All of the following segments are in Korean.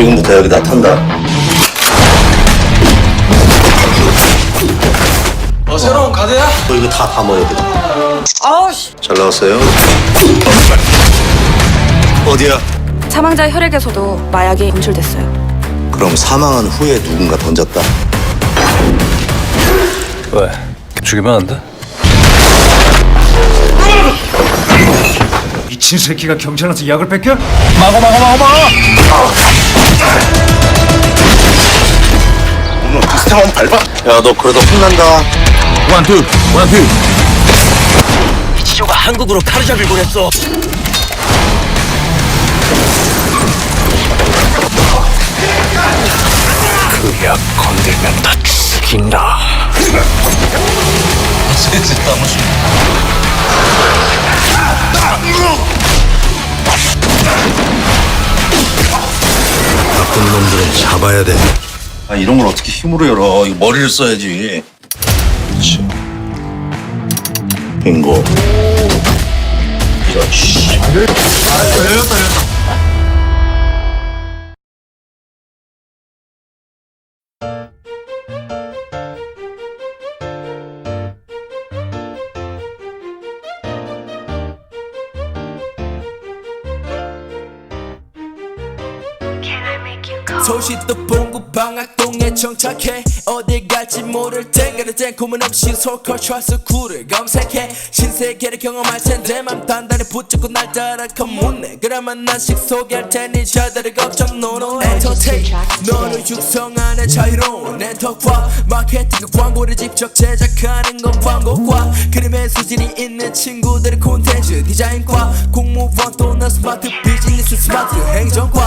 지금부터 여기 나탄다. 어 새로운 가드야? 너 이거 다 담아야 돼. 아우씨 잘 나왔어요? 어디야? 사망자 혈액에서도 마약이 검출됐어요 그럼 사망한 후에 누군가 던졌다. 왜? 죽이면 안 돼? 미친 새끼가 경찰한테 약을 뺏겨? 오늘 비슷 하면 밟아. 야, 너 그러다 혼난다. 원투 원투 지조가 한국으로 카르잡을 보냈어. 약 건들면 다 죽인다 나쁜 놈들은 잡아야 돼. 아, 이런 걸 어떻게 힘으로 열어? 이거 머리를 써야지. 그렇지. 빙고. 이런 씨. 소시도 봉구 방학동에 정착해. 어딜 갈지 모를 땐 그럴 땐 고민 없이 소컬 트라스 쿨을 검색해. 신세계를 경험할 텐데 맘 단단히 붙잡고 날 따라 네. 그러면 난 식 소개할 테니 저들의 걱정 노노 엔터테인 너를 육성하는 자유로운 엔터과 마케팅 광고를 직접 제작하는 건 광고과. 그림의 수준이 있는 친구들의 콘텐츠 디자인과 공무원 또는 스마트 비즈니스 스마트 행정과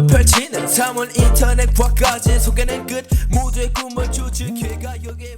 꿈을 펼치는 사물 인터넷 과까지 소개는 끝. 모두의 꿈을 주축해가 여기에